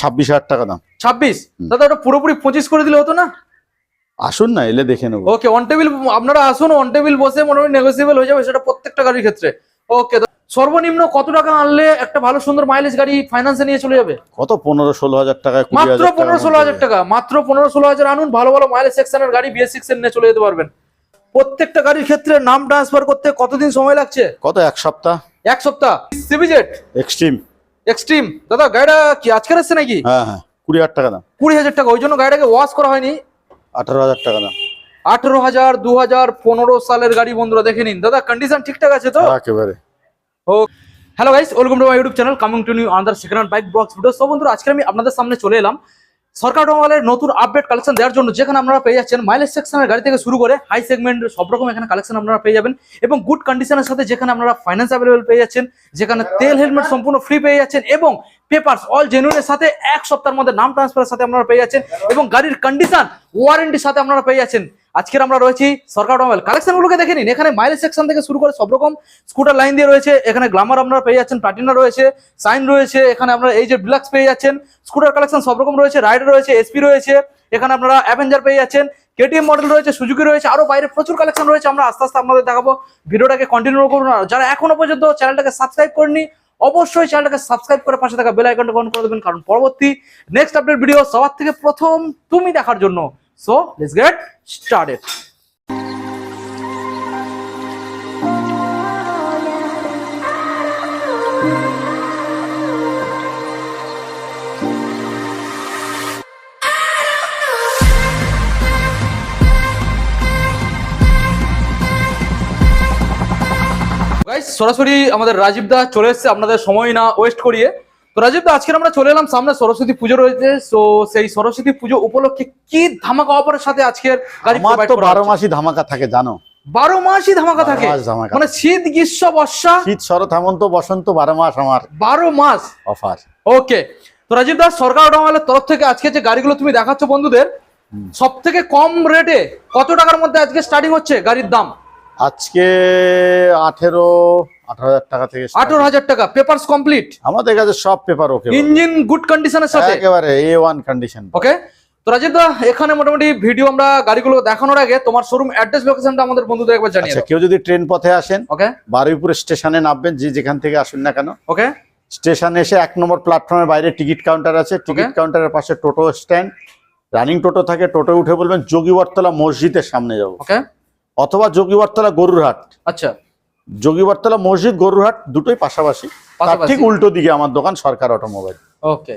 ছাব্বিশ হাজার টাকা দাম। ছাব্বিশ? দাদা ওটা পুরোপুরি পঁচিশ করে দিলে হতো না? আসুন না এলে দেখে নেব। ওকে অন টেবিল আপনারা আসুন অন টেবিল বসে মোটামুটি নেগোসিয়েবল হয়ে যাবে সেটা প্রত্যেকটা গাড়ির ক্ষেত্রে। ওকে সর্বনিম্ন কত টাকা আনলে একটা ভালো সুন্দর মাইলেজ গাড়ি ফাইন্যান্সে নিয়ে চলে যাবে? কত? পনেরো ষোলো হাজার টাকা মাত্র পনেরো ষোলো হাজার টাকা মাত্র পনেরো ষোলো হাজার আনুন ভালো ভালো মাইলেজ সেকশনের গাড়ি বিএস সিক্স নিয়ে চলে যেতে পারবেন। প্রত্যেকটা গাড়ির ক্ষেত্রে নাম ট্রান্সফার করতে কতদিন সময় লাগছে? কত এক সপ্তাহ? এক সপ্তাহ। সিবিজেট এক্সট্রিম এক্সট্রিম দাদা গাড়িটা কি আজকের আসছে নাকি? হ্যাঁ হ্যাঁ। কুড়ি হাজার টাকা দাম। কুড়ি হাজার টাকা ওই জন্য গাড়িটাকে ওয়াশ করা হয়নি? আঠারো হাজার টাকা দাম। আঠারো হাজার দু হাজার পনেরো সালের গাড়ি বন্ধুরা দেখে নিন। দাদা কন্ডিশন ঠিকঠাক আছে তো? একেবারে। ও hello guys welcome to my YouTube channel coming to new another second hand bike blogs video সব বন্ধুরা আজকে আমি আপনাদের সামনে চলে এলাম। সরকার ডোমালের নতুন আপডেট কালেকশন দেওয়ার জন্য যেখানে আপনারা পেয়ে যাচ্ছেন মাইলেজ সেকশনের গাড়ি থেকে শুরু করে হাই সেগমেন্ট সব রকম এখানে কালেকশন আপনারা পেয়ে যাবেন এবং গুড কন্ডিশনের সাথে যেখানে আপনারা ফাইন্যান্স অ্যাভেলেবেল পেয়ে যাচ্ছেন, যেখানে তেল হেলমেট সম্পূর্ণ ফ্রি পেয়ে যাচ্ছেন এবং পেপারস অল জেনুইনের সাথে এক সপ্তাহের মধ্যে নাম ট্রান্সফারের সাথে আপনারা পেয়ে যাচ্ছেন এবং গাড়ির কন্ডিশন ওয়ারেন্টির সাথে আপনারা পেয়ে যাচ্ছেন। আজকের আমরা রয়েছি সরকার অটোমোবাইল কালেকশনগুলোকে দেখে নিন। এখানে মাইলেজ সেকশন থেকে শুরু করে সব রকম স্কুটার লাইন দিয়ে রয়েছে। এখানে গ্লামার আপনারা পেয়ে যাচ্ছেন। প্লাটিনা রয়েছে সাইন রয়েছে। এখানে আপনারা এই যে ডিলাক্স পেয়ে যাচ্ছেন। স্কুটার কালেকশন সব রকম রয়েছে। রাইডার রয়েছে এসপি রয়েছে। এখানে আপনারা অ্যাভেঞ্জার পেয়ে যাচ্ছেন। কেটিএম মডেল রয়েছে সুজুকি রয়েছে। আরও বাইরে প্রচুর কালেকশন রয়েছে। আমরা আস্তে আস্তে আপনাদের দেখাবো। ভিডিওটাকে কন্টিনিউ করুন। যারা এখনও পর্যন্ত চ্যানেলটাকে সাবস্ক্রাইব করেনি অবশ্যই চ্যানেলটাকে সাবস্ক্রাইব করে পাশে থাকা বেল আইকনটা অন করে দেবেন, কারণ পরবর্তী নেক্সট আপডেট ভিডিও সবার থেকে প্রথম তুমি দেখার জন্য। সো লেটস গেট স্টার্টেড সরাসরি আমাদের রাজীব দা চলে এসেছে আপনাদের সময় না ওয়েস্ট করিয়ে। তো রাজীব দা আজকে আমরা চলে এলাম সামনে সরস্বতী পুজো রয়েছে। তো সেই সরস্বতী পুজো উপলক্ষে কি ধামাকা অফারের সাথে আজকের গাড়ি আমার তো বারো? মাসই ধামাকা থাকে জানো। বারো মাসই ধামাকা থাকে। মানে শীত গ্রীষ্ম বর্ষা? শীত শরৎ হেমন্ত বসন্ত বারো মাস আমার বারো মাস? Offer okay. তো রাজীব দাস সরকার অটোমোবাইলের তরফ থেকে আজকে যে গাড়িগুলো তুমি দেখাচ্ছ বন্ধুদের সব থেকে কম রেটে কত টাকার মধ্যে আজকে স্টার্টিং হচ্ছে গাড়ির দাম? আজকে আঠেরো আঠারো হাজার টাকা থেকে। আঠারো হাজার টাকা পেপারস কমপ্লিট আমাদের কাছে সব পেপার ওকে ইঞ্জিন গুড কন্ডিশনের সাথে? একেবারে এ ওয়ান কন্ডিশন ওকে তো রাজীব দা এখানে মোটামুটি ভিডিও আমরা গাড়িগুলো দেখানোর আগে তোমার শোরুম অ্যাড্রেস লোকেশনটা আমাদের বন্ধুদের একবার জানিয়ে আচ্ছা কেউ যদি ট্রেন পথে আসেন ওকে বারুইপুর স্টেশনে নামবেন যে যেখান থেকে আসুন না কেন। ওকে স্টেশনে এসে এক নম্বর প্ল্যাটফর্মের বাইরে টিকিট কাউন্টার আছে। টিকিট কাউন্টারের পাশে টোটো স্ট্যান্ড রানিং টোটো থাকে টোটো উঠে বলবেন যোগীবরতলা মসজিদের সামনে যাব। ওকে অথবা যোগীবরতলা গরুরহাট আচ্ছা। যোগীবরতলা মসজিদ গরুরহাট দুটোই পাশাপাশি। তার ঠিক উল্টো দিকে আমার দোকান সরকার অটোমোবাইল। ওকে।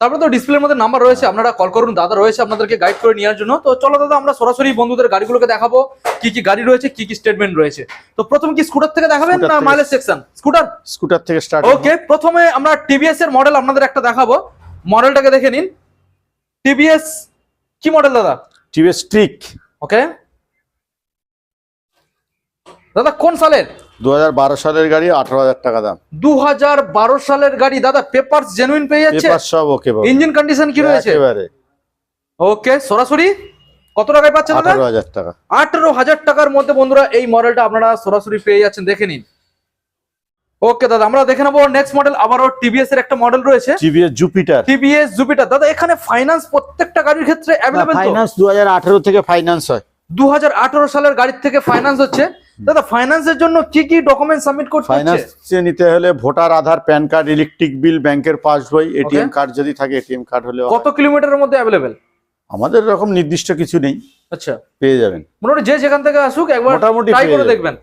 তারপরে তো ডিসপ্লের মধ্যে নাম্বার রয়েছে আপনারা কল করুন। দাদা রয়েছে আপনাদেরকে গাইড করে নেওয়ার জন্য। তো চলো দাদা আমরা সরাসরি বন্ধুদের গাড়িগুলোকে দেখাবো কি কি গাড়ি রয়েছে কি কি স্টেটমেন্ট রয়েছে। তো প্রথমে কি স্কুটার থেকে দেখাবেন না মাইলেজ সেকশন স্কুটার স্কুটার থেকে স্টার্ট ওকে প্রথমে আমরা টিভিএস এর মডেল আপনাদের একটা দেখাবো। মডেলটাকে দেখে নিন। টিভিএস কি মডেল দাদা? টিভিএস ট্রিক ওকে দাদা কোন সালের? দু হাজার বারো সালের গাড়ি আঠারো হাজার টাকা দাম। দুহাজার বারো সালের গাড়ি দাদা পেপারস জেনুইন পেয়ে যাচ্ছে? পেপার সব ওকে ইঞ্জিন কন্ডিশন কি রয়েছে? ওকে সরাসরি? কত টাকায় পাচ্ছেন আঠারো হাজার টাকা। আঠারো হাজার টাকার মধ্যে বন্ধুরা এই মডেলটা আপনারা সরাসরি পেয়ে যাচ্ছেন দেখে নিন। ওকে দাদা আমরা দেখে নেব নেক্সট মডেল আবারও টিভিএস এর একটা মডেল রয়েছে। টিভিএস জুপিটার টিভিএস জুপিটার দাদা এখানে ফাইন্যান্স প্রত্যেকটা গাড়ির ক্ষেত্রে অ্যাভেলেবেল ফাইন্যান্স দু হাজার আঠারো থেকে ফাইন্যান্স হয়। দুহাজার আঠেরো সালের গাড়ির থেকে ফাইন্যান্স হচ্ছে। দাদা ফাইন্যান্সের জন্য কি কি ডকুমেন্ট সাবমিট করতে ফাইন্যান্স নিতে হলে voter Aadhaar PAN card electric bill ব্যাংকের পাসবই এটিএম কার্ড যদি থাকে এটিএম কার্ড হলে কত কিলোমিটারের মধ্যে অ্যাভেলেবেল আমাদের এরকম নির্দিষ্ট কিছু নেই। আচ্ছা। পেয়ে যাবেন। মোটামুটি যে যেখান থেকে আসুক একবার মোটামুটি ট্রাই করে দেখবেন।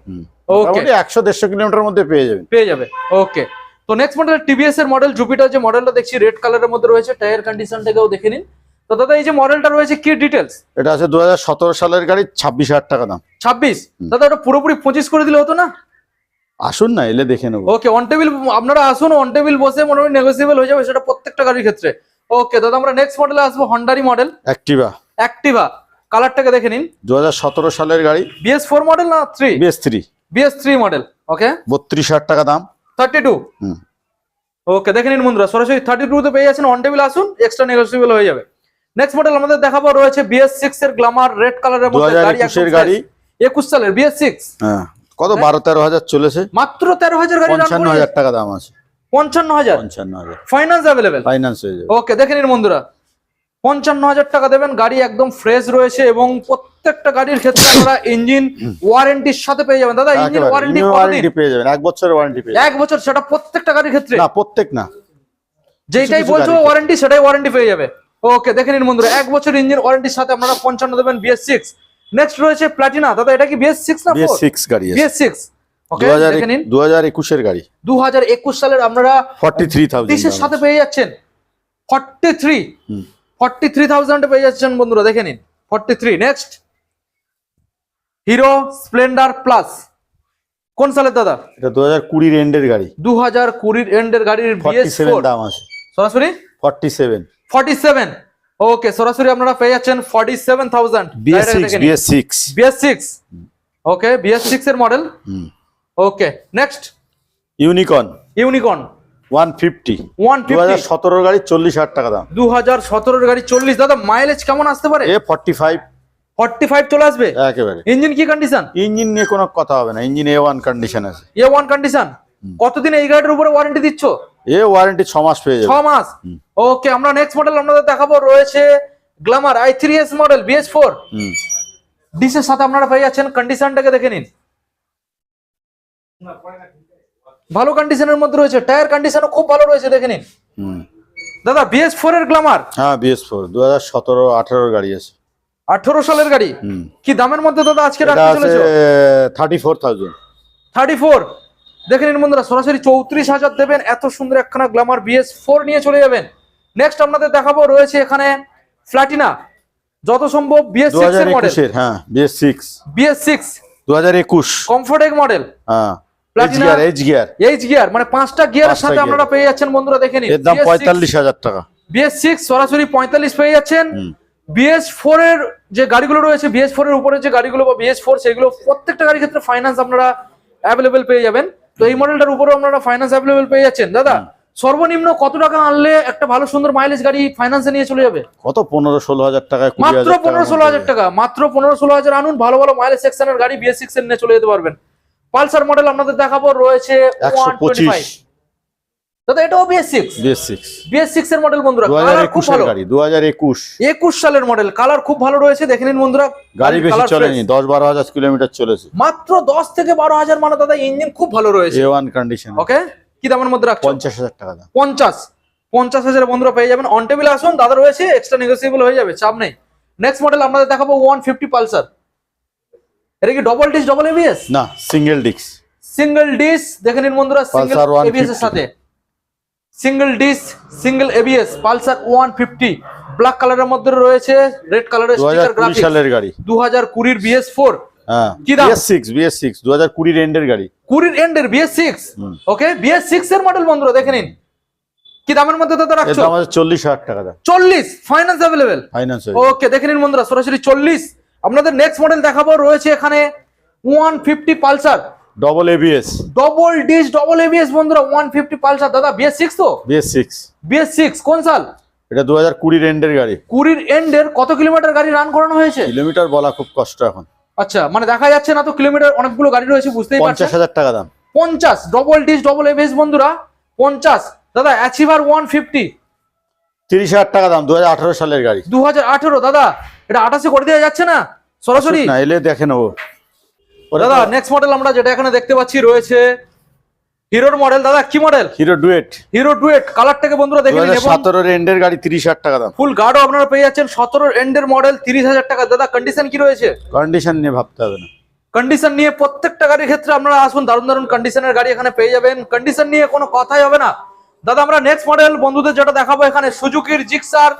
মোটামুটি একশো দেড়শো কিলোমিটার মধ্যে পেয়ে যাবেন। পেয়ে যাবে। ওকে তো নেক্সট মডেল টিভিএস এর মডেল জুপিটার যে মডেলটা দেখছি রেড কালারের মধ্যে রয়েছে টায়ার কন্ডিশনটাকেও দেখে নিন। তো দাদা এই যে মডেলটা রয়েছে কি ডিটেলস এটা আছে দু হাজার সতেরো সালের গাড়ি ছাব্বিশ হাজার টাকা দাম। ছাব্বিশ? হুম। দাদা ওটা পুরোপুরি পঁচিশ করে দিলে হতো না? আসুন না এলে দেখে নেব। ওকে অন টেবিল আপনারা আসুন অন টেবিল বসে মোটামুটি নেগোসিয়েবল হয়ে যাবে সেটা প্রত্যেকটা গাড়ির ক্ষেত্রে। ওকে দাদা আমরা নেক্সট মডেলে আসব হন্ডারি মডেল অ্যাক্টিভা অ্যাক্টিভা কালারটাকে দেখে নিন। দু হাজার সতেরো সালের গাড়ি। বিএস ফোর মডেল না three BS three BS three model okay বত্রিশ হাজার টাকা দাম। থার্টি টু হুম। ওকে দেখে নিন বন্ধুরা সরাসরি থার্টি টু তে পেয়ে যাচ্ছেন অন টেবিল আসুন এক্সট্রা নেগোসিয়েবল হয়ে যাবে। নেক্সট মডেল আমাদের দেখাবো রয়েছে বিএস সিক্স এর গ্লামার রেড কালারের মধ্যে গাড়ি একুশের গাড়ি। একুশ সালের বিএস সিক্স হ্যাঁ কত? বারো তেরো হাজার চলেছে। মাত্র তেরো হাজার গাড়ি পঞ্চান্ন হাজার টাকা দাম আছে। পঞ্চান্ন হাজার। পঞ্চান্ন হাজার। ফাইন্যান্স অ্যাভেলেবেল ফাইন্যান্স হয়ে যাবে। ওকে দেখে নিন বন্ধুরা। পঞ্চান্ন হাজার টাকা দেবেন গাড়ি একদম ফ্রেশ রয়েছে এবং প্রত্যেকটা গাড়ির ক্ষেত্রে আপনারা ইঞ্জিন ওয়ারেন্টির সাথে পেয়ে যাবেন। দাদা ইঞ্জিন ওয়ারেন্টি warranty পেয়ে যাবেন এক বছরের ওয়ারেন্টি পেয়ে এক বছর সেটা প্রত্যেকটা গাড়ির ক্ষেত্রে? না প্রত্যেক না। যেটাই বলছো ওয়ারেন্টি সেটাই ওয়ারেন্টি পেয়ে যাবে। ওকে দেখে নিন বন্ধুরা এক বছর ইঞ্জিন ওয়ারেন্টির সাথে আপনারা পঞ্চান্ন দেবেন বিএস সিক্স নেক্সট রয়েছে প্লাটিনা দাদা এটা কি বিএস সিক্স না বিএস সিক্স গাড়ি বিএস সিক্স দু হাজার একুশের গাড়ি। দু হাজার একুশ সালের আপনারা ফর্টি থ্রি সাথে পেয়ে যাচ্ছেন। ফর্টি থ্রি হুম। ফর্টি থ্রি থাউজেন্ডে পেয়ে যাচ্ছেন বন্ধুরা দেখে নিন। Forty three next Hero Splendor plus কোন সালের দাদা? এটা দু হাজার কুড়ির এন্ডের গাড়ি। দু হাজার কুড়ির এন্ডের গাড়ির সরাসরি? Forty seven forty seven okay সরাসরি আপনারা পেয়ে যাচ্ছেন forty seven thousand BS six BS six BS six okay BS six এর model okay next Unicorn one দু হাজার সতেরোর গাড়ি চল্লিশ হাজার টাকা দাম। দু হাজার সতেরোর গাড়ি চল্লিশ। দাদা মাইলেজ কেমন আসতে পারে? এ ফর্টি ফাইভ ফর্টি ফাইভ চলে আসবে? একেবারে। ইঞ্জিন কি কন্ডিশন ইঞ্জিন নিয়ে কোনো কথা হবে না। ইঞ্জিন এ ওয়ান কন্ডিশন আছে। এ ওয়ান কন্ডিশন কতদিন এই গাড়ির উপরে ওয়ারেন্টি দিচ্ছ? এ ওয়ারেন্টি ছ মাস পেয়ে ছ মাস ওকে আমরা নেক্সট মডেল আপনাদের দেখাবো রয়েছে Glamour I three S model BS four ডিসের সাথে আপনারা পেয়ে যাচ্ছেন কন্ডিশনটাকে দেখে নিন। ভালো কন্ডিশনের মধ্যে রয়েছে টায়ার কন্ডিশনও খুব ভালো রয়েছে দেখে নিন। দাদা বিএস ফোর এর গ্লামার হ্যাঁ বিএস ফোর দু হাজার সতেরো আঠেরোর গাড়ি আছে। আঠারো সালের গাড়ি? কি দামের মধ্যে দাদা আজকে রাখতে আছে চলেছো? Thirty four thousand thirty four দেখে নিন বন্ধুরা সরাসরি চৌত্রিশ হাজার দেবেন এত সুন্দর একখানা গ্লামার বিএস ফোর নিয়ে চলে যাবেন। নেক্সট আপনাদের দেখাবো রয়েছে এখানে ফ্ল্যাটিনা যত সম্ভব বিএস সিক্স এর মডেল হ্যাঁ বিএস সিক্স বিএস সিক্স দু হাজার একুশ। কমফোর্টেক মডেল হ্যাঁ H gear H gear H gear মানে পাঁচটা গিয়ারের সাথে আপনারা পেয়ে যাচ্ছেন বন্ধুরা দেখে নিন। এর দাম পঁয়তাল্লিশ হাজার টাকা। বিএস সিক্স সরাসরি পঁয়তাল্লিশ পেয়ে যাচ্ছেন। বিএস ফোর এর যে গাড়িগুলো রয়েছে বিএস ফোর এর উপরে যে গাড়িগুলো বা বিএস ফোর সেগুলো প্রত্যেকটা গাড়ির ক্ষেত্রে ফাইন্যান্স আপনারা অ্যাভেলেবেল পেয়ে যাবেন। তো এই মডেলটার উপরেও আপনারা ফাইন্যান্স অ্যাভেলেবেল পেয়ে যাচ্ছেন। দাদা সর্বনিম্ন কত টাকা আনলে একটা ভালো সুন্দর মাইলেজ গাড়ি ফাইন্যান্সে নিয়ে চলে যাবে? কত? পনেরো ষোলো হাজার টাকা মাত্র পনেরো ষোলো হাজার টাকা মাত্র পনেরো ষোলো হাজার আনুন ভালো ভালো মাইলেজ সেকশনের গাড়ি বিএস সিক্স নিয়ে চলে যেতে পারবেন। পালসার মডেল আপনাদের দেখাবো রয়েছে 125 পঁচিশ। দাদা এটাও BS six BS six BS six এর মডেল বন্ধুরা কালার খুব ভালো। গাড়ি দু হাজার একুশ। একুশ সালের মডেল কালার খুব ভালো রয়েছে দেখে নিন বন্ধুরা। গাড়ি বেশি চলেনি কিলোমিটার চলেছে। মাত্র দশ থেকে বারো হাজার মানে দাদা ইঞ্জিন খুব ভালো রয়েছে। কন্ডিশন ওকে কি দামের মধ্যে রাখছো? টাকা দাম। বন্ধুরা পেয়ে যাবেন। অন টেবিল আসুন দাদা রয়েছে এক্সট্রা নেগোসিয়েবল হয়ে যাবে চাপ নেই। নেক্সট মডেল আপনাদের দেখাবো ওয়ান ফিফটি পালসার এটা কি ডবল ডিস ডবল এবিএস না সিঙ্গেল ডিক্স সিঙ্গেল ডিস দেখে নিন বন্ধুরা সিঙ্গেল এবিএস এর সাথে। Single disc single ABS Pulsar one fifty black কালারের মধ্যে রয়েছে রেড কালারের স্টিকার গ্রাফিক্স সালের গাড়ি। দু হাজার কুড়ির বিএস ফোর হ্যাঁ কি দাম? বিএস কুড়ির এন্ডের গাড়ি। এন্ডের বিএস। ওকে বিএস এর মডেল বন্ধুরা দেখে নিন। কি দামের মধ্যে দাদা রাখছো? দাম আছে টাকা দাম। ফাইন্যান্স ফাইন্যান্স ওকে দেখে নিন বন্ধুরা সরাসরি চল্লিশ। আপনাদের নেক্সট মডেল দেখাবো রয়েছে এখানে one fifty Pulsar double ABS double disc double ABS বন্ধুরা ওয়ান ফিফটি পালসার। দাদা বিএস সিক্স তো? বিএস সিক্স বিএস সিক্স কোন সাল? এটা দু হাজার কুড়ির এন্ডের গাড়ি। কুড়ির এন্ডের কত কিলোমিটার গাড়ি রান করানো হয়েছে? কিলোমিটার বলা খুব কষ্ট এখন। আচ্ছা মানে দেখা যাচ্ছে না তো কিলোমিটার অনেকগুলো গাড়ি রয়েছে বুঝতেই পারছেন? হাজার টাকা দাম। পঞ্চাশ ডবল ডিস ডবল এবিএস বন্ধুরা পঞ্চাশ। দাদা অ্যাচিভার ওয়ান ফিফটি তিরিশ হাজার টাকা দাম দু হাজার আঠারো সালের গাড়ি। দু হাজার আঠেরো দাদা এটা আঠাশে করে দেওয়া যাচ্ছে না? সরাসরি? না এলে দেখে নেব। দাদা নেক্সট মডেল আমরা যেটা এখানে দেখতে পাচ্ছি রয়েছে হিরোর মডেল দাদা কি model Hero Duet. Hero Duet কালারটাকে বন্ধুরা দেখে নিন হাজার এবং সতেরোর এন্ডের গাড়ি তিরিশ হাজার টাকা দাম। ফুল গার্ডও আপনারা পেয়ে যাচ্ছেন। সতেরো এন্ডের মডেল তিরিশ হাজার টাকা। দাদা কন্ডিশন কি রয়েছে? কন্ডিশন নিয়ে ভাবতে হবে না। কন্ডিশন নিয়ে প্রত্যেকটা গাড়ির ক্ষেত্রে আপনারা আসুন দারুণ দারুণ কন্ডিশনের গাড়ি এখানে পেয়ে যাবেন। কন্ডিশন নিয়ে কোনো কথাই হবে না। দাদা আমরা নেক্সট মডেল বন্ধুদের যেটা দেখাবো এখানে সুজুকির জিক্সার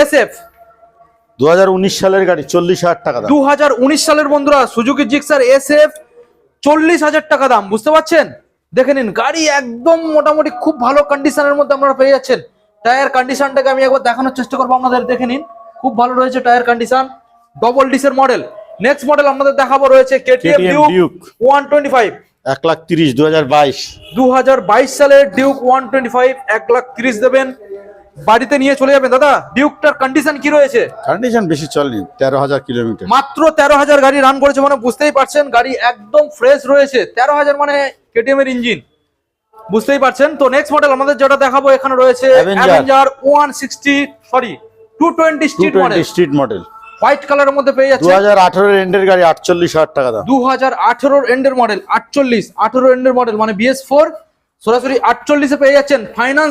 এসএফ দু হাজার উনিশ সালের গাড়ি চল্লিশ হাজার টাকা উনিশ সালের বন্ধুরা সুজুকি জিক্সার এসএফ চল্লিশ হাজার টাকা দাম বুঝতে পারছেন? দেখে নিন গাড়ি একদম মোটামুটি খুব ভালো কন্ডিশনের মধ্যে আপনারা পেয়ে যাচ্ছেন। টায়ার কন্ডিশনটাকে আমি একবার দেখানোর চেষ্টা করব আপনাদের দেখে নিন খুব ভালো রয়েছে টায়ার কন্ডিশন ডবল ডিসের মডেল নেক্সট মডেল আপনাদের দেখাবো রয়েছে KTM Duke Duke one twenty five এক লাখ তিরিশ দু হাজার বাইশ সালের ডিউক ওয়ান টোয়েন্টি ফাইভ এক লাখ তিরিশ দেবেন। বাড়িতে নিয়ে চলে যাবেন দাদা। ডিউকটার কন্ডিশন কি রয়েছে? কন্ডিশন বেশি চলেনি তেরো হাজার কিলোমিটার। মাত্র তেরো হাজার গাড়ি রান করেছে মানে বুঝতেই পারছেন গাড়ি একদম ফ্রেশ রয়েছে। তেরো হাজার মানে কেটিএম এর ইঞ্জিন বুঝতেই পারছেন? তো নেক্সট মডেল আমাদের যেটা দেখাবো এখানে রয়েছে Avenger one sixty sorry two twenty street model street model white কালারের মধ্যে পেয়ে যাচ্ছে হাজার আঠারোর এন্ডের গাড়ি আটচল্লিশ হাজার টাকা দাম। দু হাজার আঠেরোর এন্ডের মডেল আটচল্লিশ। আঠেরো এন্ডের মডেল মানে বিএস ফোর সরাসরি আটচল্লিশে পেয়ে যাচ্ছেন। হুম ফাইনাল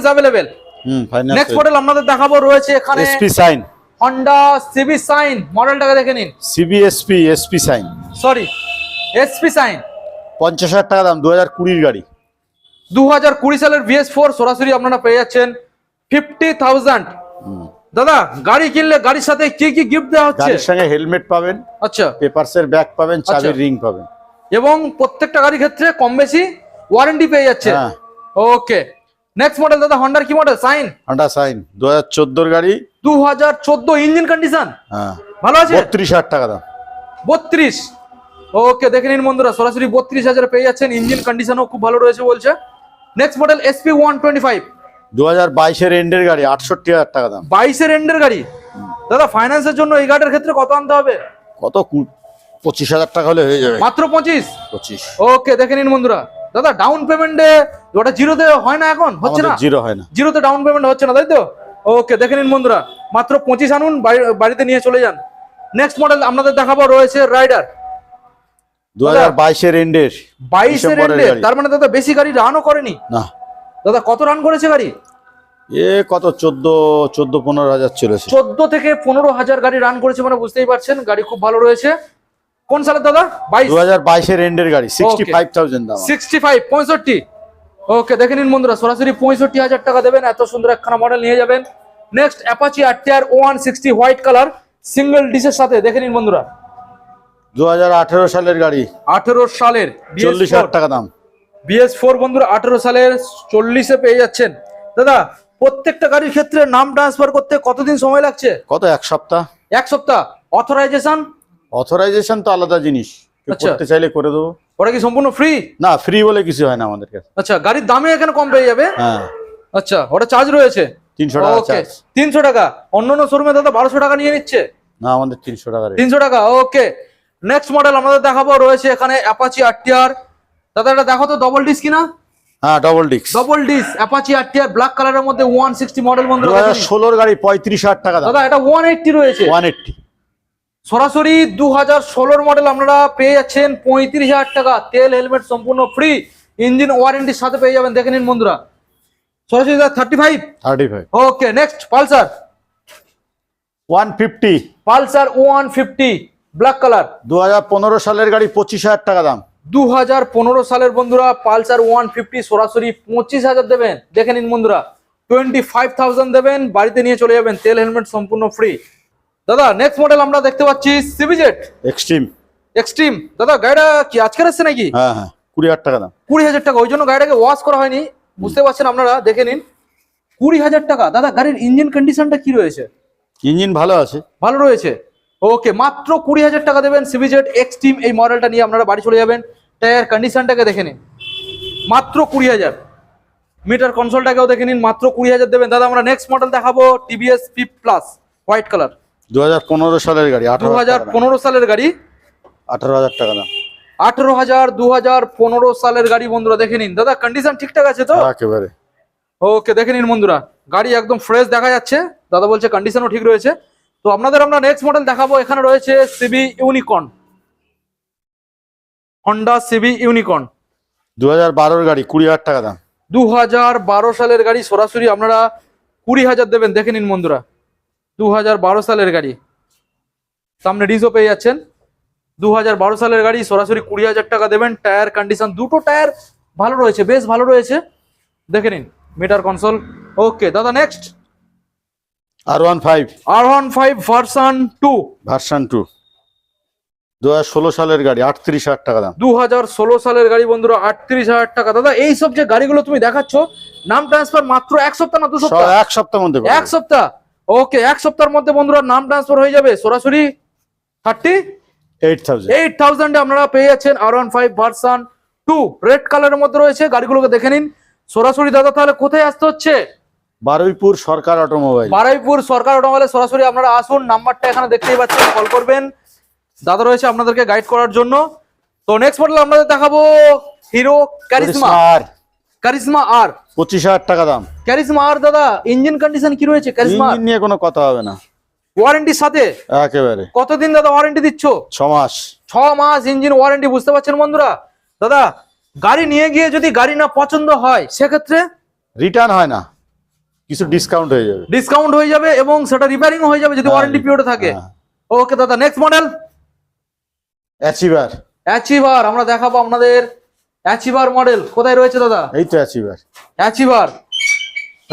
নেক্সট মডেল আপনাদের দেখাবো রয়েছে এখানে SP Shine Honda CB Shine মডেলটাকে দেখে নিন। CB SP SP Shine sorry SP Shine পঞ্চাশ হাজার টাকা দাম দু হাজার কুড়ির গাড়ি। দু হাজার কুড়ি সালের বিএস ফোর সরাসরি আপনারা পেয়ে যাচ্ছেন ফিফটি থাউজেন্ড। দাদা গাড়ি কিনলে গাড়ির সাথে কি কি গিফট দেওয়া হচ্ছে? গাড়ির সঙ্গে হেলমেট পাবেন আচ্ছা। পেপারসের ব্যাগ পাবেন চাবির আচ্ছা। রিং পাবেন। এবং প্রত্যেকটা গাড়ির ক্ষেত্রে কম বেশি ওয়ারেন্টি পেয়ে যাচ্ছে। হ্যাঁ। ওকে নেক্সট মডেল দাদা হন্ডার কি মডেল সাইন হন্ডা সাইন দু হাজার চোদ্দোর গাড়ি। দু হাজার চোদ্দ ইঞ্জিন কন্ডিশন হ্যাঁ। ভালো আছে? বত্রিশ হাজার টাকা দাম। বত্রিশ। ওকে দেখে নিন বন্ধুরা সরাসরি বত্রিশ হাজার পেয়ে যাচ্ছেন। ইঞ্জিন কন্ডিশনও খুব ভালো রয়েছে বলছে। Next model SP one twenty five দু হাজার বাইশের এন্ডের গাড়ি আটষট্টি হাজার টাকা দাম। বাইশের এন্ডের গাড়ি? দাদা ফাইন্যান্সের জন্য এই গাড়ির ক্ষেত্রে কত আনতে হবে? কত? কু- পঁচিশ হাজার টাকা হলে হয়ে যাবে। মাত্র পঁচিশ? পঁচিশ। ওকে দেখে নিন বন্ধুরা। দাদা ডাউন পেমেন্টে ওটা জিরোতে হয় না এখন? হচ্ছে না? জিরো হয় না। জিরোতে ডাউন পেমেন্ট হচ্ছে না তাই তো? ওকে দেখে নিন বন্ধুরা মাত্র পঁচিশ আনুন বাড়িতে নিয়ে চলে যান। নেক্সট মডেল আপনাদের দেখাবো রয়েছে রাইডার দু হাজার বাইশের এন্ডের বাইশের তার মানে দাদা বেশি গাড়ি রানও করেনি? না। দাদা কত রান করেছে গাড়ি? এ কত চোদ্দ চোদ্দ পনেরো হাজার চলেছে। চোদ্দ থেকে পনেরো হাজার গাড়ি রান করেছে মানে বুঝতেই পারছেন গাড়ি খুব ভালো রয়েছে। কোন সালের দাদা? বাইশ। দু হাজার বাইশের এন্ডের গাড়ি সিক্সটি ফাইভ থাউজেন্ড দাম। সিক্সটি ফাইভ পঁয়ষট্টি। ওকে দেখে নিন বন্ধুরা সরাসরি পঁয়ষট্টি হাজার টাকা দেবেন এত সুন্দর একখানা মডেল নিয়ে যাবেন। Next Apache RTR one sixty white colour single ডিসের সাথে দেখে নিন বন্ধুরা। দু হাজার আঠেরো সালের গাড়ি আঠেরো সালের চল্লিশ হাজার টাকা দাম। বিএস ফোর বন্ধুরা আঠেরো সালের চল্লিশে পেয়ে যাচ্ছেন। দাদা প্রত্যেকটা গাড়ির ক্ষেত্রে নাম ট্রান্সফার করতে কতদিন সময় লাগছে? কত এক সপ্তাহ? এক সপ্তাহ। অথরাইজেশন অথরাইজেশন তো আলাদা জিনিস। আচ্ছা। করতে চাইলে করে দেবো। ওটা কি সম্পূর্ণ ফ্রি না ফ্রি বলে কিছু হয় না আমাদের কাছে। আচ্ছা গাড়ির দামে এখানে কম পেয়ে যাবে? হ্যাঁ। আচ্ছা ওটা চার্জ রয়েছে? তিনশো টাকা ওকে তিনশো টাকা। অন্য অন্য শোরুমে দাদা বারোশো টাকা নিয়ে নিচ্ছে? না আমাদের তিনশো টাকা তিনশো টাকা ওকে নেক্সট মডেল আমাদের দেখাবো রয়েছে এখানে অ্যাপাচি আরটিআর দাদা এটা দেখো তো ডবল ডিস কিনা? হ্যাঁ ডবল ডিক্স double disc Apache RTR black কালারের মধ্যে ওয়ান সিক্সটি মডেল দু বন্ধুরা হাজার ষোলোর গাড়ি পঁয়ত্রিশ হাজার টাকা দাদা এটা ওয়ান এইটটি রয়েছে। ওয়ান এইটটি সরাসরি দু হাজার ষোলোর মডেল আপনারা পেয়ে যাচ্ছেন পঁয়ত্রিশ হাজার টাকা। তেল হেলমেট সম্পূর্ণ ফ্রি ইঞ্জিন ওয়ারেন্টির সাথে পেয়ে যাবেন। দেখে নিন বন্ধুরা। সরাসরি thirty five thirty five okay next Pulsar. One fifty Pulsar one fifty black colour দু হাজার পনেরো সালের গাড়ি পঁচিশ হাজার টাকা দাম। দু হাজার পনেরো সালের বন্ধুরা পালসার ওয়ান ফিফটি সরাসরি পঁচিশ হাজার দেবেন। দেখে নিন বন্ধুরা টোয়েন্টি ফাইভ থাউজেন্ড দেবেন বাড়িতে নিয়ে চলে যাবেন। তেল হেলমেট সম্পূর্ণ ফ্রি দাদা নেক্সট মডেল আমরা দেখতে পাচ্ছি সিবিজেট এক্সট্রিম এক্সট্রিম দাদা গাড়িটা কি আজকের এসছে নাকি? হ্যাঁ হ্যাঁ কুড়ি হাজার টাকা দাম। কুড়ি হাজার টাকা ওই জন্য গাড়িটাকে ওয়াশ করা হয়নি। বুঝতে পারছেন আপনারা দেখে নিন। কুড়ি হাজার টাকা। দাদা গাড়ির ইঞ্জিন কন্ডিশনটা কি রয়েছে? ইঞ্জিন ভালো আছে। ভালো রয়েছে? ওকে মাত্র কুড়ি হাজার টাকা দেবেন সিবিজেড এক্সট্রিম এই মডেলটা নিয়ে আপনারা বাড়ি চলে যাবেন। টায়ার কন্ডিশনটাকে দেখে নিন। মাত্র কুড়ি হাজার। মিটার কনসোলটাকেও দেখে নিন। মাত্র কুড়ি হাজার দেবেন। দাদা আমরা নেক্সট মডেল দেখাবো টিভিএস ফিফ প্লাস হোয়াইট কালার দু হাজার পনেরো সালের গাড়ি দু সালের গাড়ি? আঠারো হাজার টাকা দাম। আঠেরো হাজার দু সালের গাড়ি বন্ধুরা দেখে নিন। দাদা কন্ডিশন ঠিকঠাক আছে তো? একেবারে। ওকে দেখে নিন বন্ধুরা। গাড়ি একদম ফ্রেশ দেখা যাচ্ছে। দাদা বলছে কন্ডিশনও ঠিক রয়েছে। তো আপনাদের আমরা নেক্সট মডেল দেখাবো। এখানে রয়েছে CB Unicorn Honda CB Unicorn দু হাজার গাড়ি কুড়ি হাজার টাকা দাম। দু হাজার বারো সালের গাড়ি সরাসরি আপনারা কুড়ি হাজার দেবেন। দেখে নিন বন্ধুরা। দু বারো সালের গাড়ি। সামনে ডিসও পেয়ে যাচ্ছেন। দু সালের গাড়ি সরাসরি কুড়ি হাজার টাকা দেবেন। টায়ার কন্ডিশন দুটো টায়ার ভালো রয়েছে বেশ ভালো রয়েছে। দেখে নিন মিটার কনসোল ওকে দাদা next R one five. R one five version two. Version two. দু হাজার ষোলো সালের গাড়ি আটত্রিশ হাজার টাকা দাম। দু ষোলো সালের গাড়ি বন্ধুরা আটত্রিশ হাজার টাকা। দাদা এই সব যে গাড়িগুলো তুমি দেখাচ্ছ নাম ট্রান্সফার মাত্র এক সপ্তাহ না দু সপ্তাহ? এক সপ্তাহের মধ্যে এক সপ্তাহ? ওকে এক সপ্তাহের মধ্যে বন্ধুরা নাম ট্রান্সফার হয়ে যাবে। সরাসরি থার্টি এইট থাউজেন্ড আপনারা পেয়ে যাচ্ছেন R one five version two red কালারের মধ্যে রয়েছে গাড়িগুলোকে দেখে নিন। সরাসরি দাদা তাহলে কোথায় আসতে হচ্ছে? বারুইপুর সরকার অটোমোবাইল। বারুইপুর সরকার অটোমোবাইলে সরাসরি আপনারা আসুন নাম্বারটা এখানে দেখতেই পাচ্ছেন কল করবেন। দাদা রয়েছে আপনাদেরকে গাইড করার জন্য। তো নেক্সট মডেল আপনাদের দেখাবো হিরো ক্যারিজমা কারিজমা আর পঁচিশ হাজার টাকা দাম। ক্যারিজমা আর দাদা ইঞ্জিন কন্ডিশন কি রয়েছে? ইঞ্জিন নিয়ে কোনো কথা হবে না। ওয়ারেন্টির সাথে? একেবারে। কতদিন দাদা ওয়ারেন্টি দিচ্ছ? ছ মাস। ছ মাস ইঞ্জিন ওয়ারেন্টি বুঝতে পারছেন বন্ধুরা? দাদা গাড়ি নিয়ে গিয়ে যদি গাড়ি না পছন্দ হয় সেক্ষেত্রে রিটার্ন হয় না। কিছু ডিসকাউন্ট হয়ে যাবে। ডিসকাউন্ট হয়ে যাবে এবং সেটা রিপেয়ারিং হয়ে যাবে যদি হ্যাঁ, ওয়ারেন্টি পিরিয়ডে থাকে। হ্যাঁ। ওকে দাদা নেক্সট মডেল অ্যাচিভার অ্যাচিভার আমরা দেখাবো আপনাদের অ্যাচিভার মডেল কোথায় রয়েছে দাদা? এই তো অ্যাচিভার অ্যাচিভার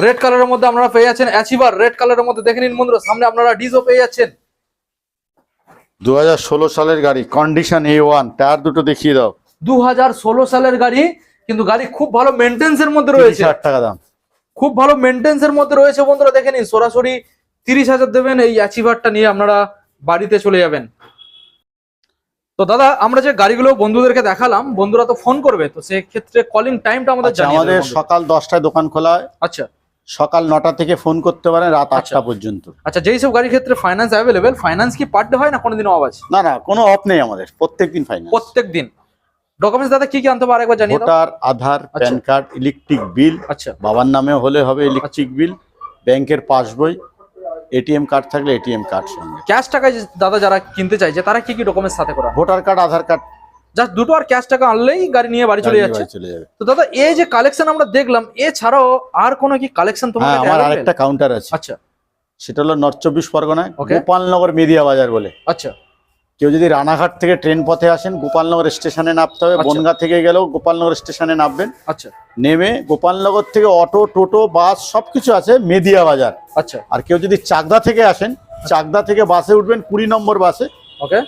রেড কালারের মধ্যে আপনারা পেয়ে যাচ্ছেন অ্যাচিভার রেড কালারের মধ্যে দেখে নিন বন্ধুরা সামনে আপনারা ডিজও পেয়ে যাচ্ছেন। দু হাজার ষোলো সালের গাড়ি কন্ডিশন এ ওয়ান টায়ার দুটো দেখিয়ে দাও। দু হাজার ষোলো সালের গাড়ি কিন্তু গাড়ি খুব ভালো মেনটেন্স এর মধ্যে রয়েছে। হাজার টাকা দাম। খুব ভালো মেনটেন্স এর মধ্যে রয়েছে বন্ধুরা দেখে নিন সরাসরি তিরিশ হাজার দেবেন এই অ্যাচিভারটা নিয়ে আপনারা বাড়িতে চলে যাবেন। তো দাদা আমরা যে গাড়িগুলো বন্ধুদেরকে দেখালাম বন্ধুরা তো ফোন করবে তো সেক্ষেত্রে কলিং টাইমটা আমাদের আচ্ছা, আমাদের সকাল দশটায় দোকান খোলা হয়। আচ্ছা। সকাল নটা থেকে ফোন করতে পারেন রাত আচ্ছা। আটটা পর্যন্ত। আচ্ছা যেই সব গাড়ির ক্ষেত্রে ফাইন্যান্স অ্যাভেলেবেল ফাইন্যান্স কি পার ডে হয় না কোনোদিনও আছে না না কোনো অফ নেই আমাদের প্রত্যেক দিন ফাইনাল প্রত্যেক দিন। ডকুমেন্টস দাদা কি কি আনতে পারে একবার জানিয়ে দাও। Voter Aadhaar PAN card electric bill আচ্ছা। বাবার নামে হলে হবে ইলেকট্রিক বিল ব্যাংকের পাসবই এটিএম কার্ড থাকলে এটিএম কার্ড সঙ্গে। ক্যাশ টাকায় যে দাদা যারা কিনতে চাইছে তারা কি কি ডকুমেন্টস সাথে করা? Voter card Aadhaar card. Just দুটো আর ক্যাশ টাকা আনলেই গাড়ি নিয়ে বাড়ি চলে যাচ্ছে। চলে যাবে। তো দাদা এই যে কালেকশন আমরা দেখলাম এছাড়াও আর কোনো কি কালেকশন তোমার হ্যাঁ আমার আরেকটা কাউন্টার আছে। আচ্ছা। সেটা হলো নর্থ চব্বিশ পরগনায়. গোপালনগর মেদিয়া বাজার বলে। আচ্ছা। কেউ যদি রানাঘাট থেকে ট্রেন পথে আসেন গোপালনগর স্টেশনে নামতে হবে আচ্ছা। বনগা থেকে গেলেও গোপালনগর স্টেশনে নামবেন। আচ্ছা। নেমে গোপালনগর থেকে অটো টোটো বাস সবকিছু আছে মেদিয়া বাজার। আচ্ছা। আর কেউ যদি চাকদা থেকে আসেন চাকদা থেকে বাসে উঠবেন কুড়ি নম্বর বাসে। ওকে।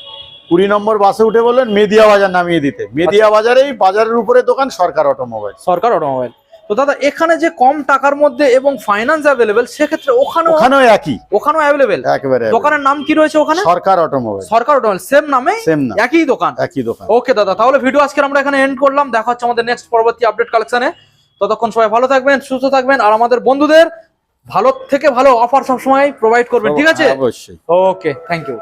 কুড়ি নম্বর বাসে উঠে বললেন মেদিয়া বাজার নামিয়ে দিতে। মেদিয়া। বাজারেই বাজারের উপরে দোকান সরকার অটোমোবাইল। সরকার অটোমোবাইল। তো দাদা এখানে যে কম টাকার মধ্যে এবং ফাইন্যান্স অ্যাভেলেবেল সেক্ষেত্রে ওখানে ওখানেও একই। ওখানেও অ্যাভেলেবেল একেবারে দোকানের নাম কি রয়েছে ওখানে? Sarkar automobile Sarkar automobile same নামে? একই দোকান? একই দোকান। ওকে দাদা তাহলে ভিডিও আজকে আমরা এখানে এন্ড করলাম। দেখা হচ্ছে আমাদের নেক্সট পরবর্তী আপডেট কালেকশনে ততক্ষণ সবাই ভালো থাকবেন সুস্থ থাকবেন আর আমাদের বন্ধুদের ভালো থেকে ভালো অফার সবসময় প্রোভাইড করবেন ঠিক আছে? অবশ্যই। Okay thank you